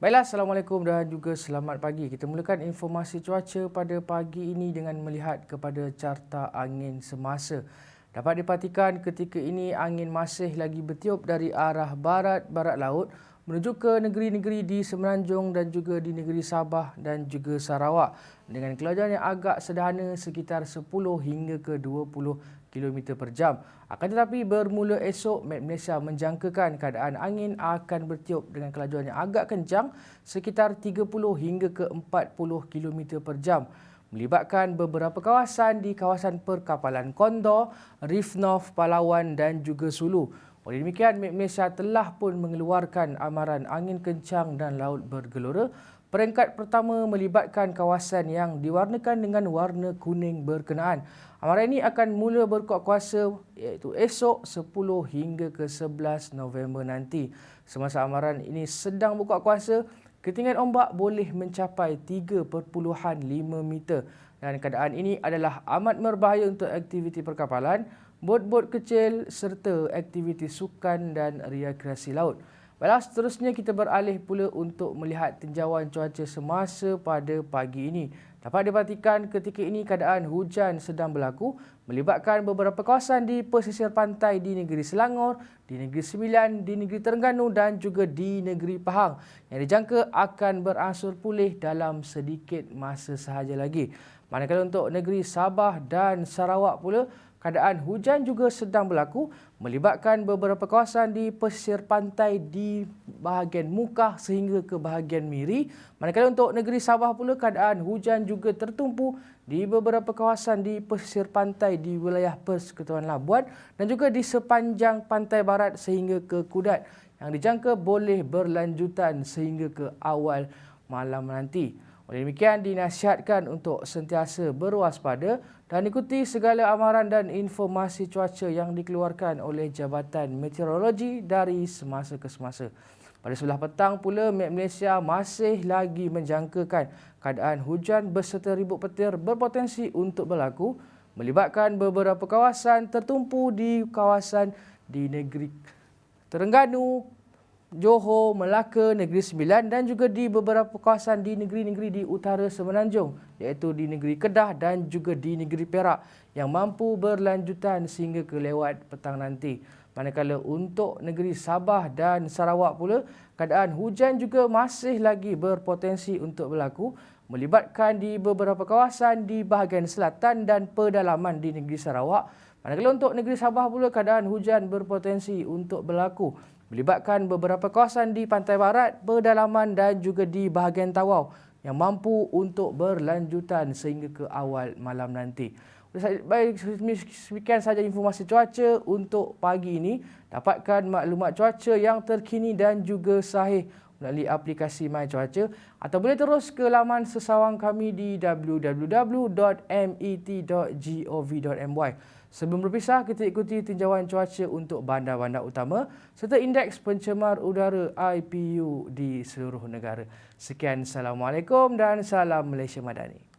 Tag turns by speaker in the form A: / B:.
A: Baiklah, Assalamualaikum dan juga selamat pagi. Kita mulakan informasi cuaca pada pagi ini dengan melihat kepada carta angin semasa. Dapat diperhatikan ketika ini angin masih lagi bertiup dari arah barat-barat laut menuju ke negeri-negeri di Semenanjung dan juga di negeri Sabah dan juga Sarawak dengan kelajuan yang agak sederhana sekitar 10 hingga ke 20 km per jam. Akan tetapi bermula esok, Met Malaysia menjangkakan keadaan angin akan bertiup dengan kelajuan yang agak kencang sekitar 30 hingga ke 40 km per jam melibatkan beberapa kawasan di kawasan perkapalan Kondor, Reef North, Palawan dan juga Sulu. Oleh demikian, Met Malaysia telah pun mengeluarkan amaran angin kencang dan laut bergelora Peringkat pertama melibatkan kawasan yang diwarnakan dengan warna kuning berkenaan. Amaran ini akan mula berkuat kuasa iaitu esok 10 hingga ke 11 November nanti. Semasa amaran ini sedang berkuat kuasa, ketinggian ombak boleh mencapai 3.5 meter. Dan keadaan ini adalah amat berbahaya untuk aktiviti perkapalan, bot-bot kecil serta aktiviti sukan dan rekreasi laut. Baiklah, seterusnya kita beralih pula untuk melihat tinjauan cuaca semasa pada pagi ini. Dapat diperhatikan ketika ini keadaan hujan sedang berlaku melibatkan beberapa kawasan di pesisir pantai di negeri Selangor, di negeri Sembilan, di negeri Terengganu dan juga di negeri Pahang yang dijangka akan beransur pulih dalam sedikit masa sahaja lagi. Manakala untuk negeri Sabah dan Sarawak pula keadaan hujan juga sedang berlaku melibatkan beberapa kawasan di pesisir pantai di bahagian Mukah sehingga ke bahagian Miri. Manakala untuk negeri Sabah pula keadaan hujan juga tertumpu di beberapa kawasan di pesisir pantai di wilayah Persekutuan Labuan dan juga di sepanjang pantai barat sehingga ke Kudat yang dijangka boleh berlanjutan sehingga ke awal malam nanti. Oleh demikian dinasihatkan untuk sentiasa berwaspada dan ikuti segala amaran dan informasi cuaca yang dikeluarkan oleh Jabatan Meteorologi dari semasa ke semasa. Pada sebelah petang pula, Met Malaysia masih lagi menjangkakan keadaan hujan berserta ribut petir berpotensi untuk berlaku melibatkan beberapa kawasan tertumpu di kawasan di negeri Terengganu, Johor, Melaka, Negeri Sembilan dan juga di beberapa kawasan di negeri-negeri di utara Semenanjung iaitu di negeri Kedah dan juga di negeri Perak yang mampu berlanjutan sehingga ke lewat petang nanti. Manakala untuk negeri Sabah dan Sarawak pula, keadaan hujan juga masih lagi berpotensi untuk berlaku melibatkan di beberapa kawasan di bahagian selatan dan pedalaman di negeri Sarawak. Manakala untuk negeri Sabah pula, keadaan hujan berpotensi untuk berlaku melibatkan beberapa kawasan di pantai barat, pedalaman dan juga di bahagian Tawau yang mampu untuk berlanjutan sehingga ke awal malam nanti. Baik, sekian saja informasi cuaca untuk pagi ini. Dapatkan maklumat cuaca yang terkini dan juga sahih melalui aplikasi My Cuaca atau boleh terus ke laman sesawang kami di www.met.gov.my. Sebelum berpisah, kita ikuti tinjauan cuaca untuk bandar-bandar utama serta indeks pencemar udara IPU di seluruh negara. Sekian, Assalamualaikum dan salam Malaysia Madani.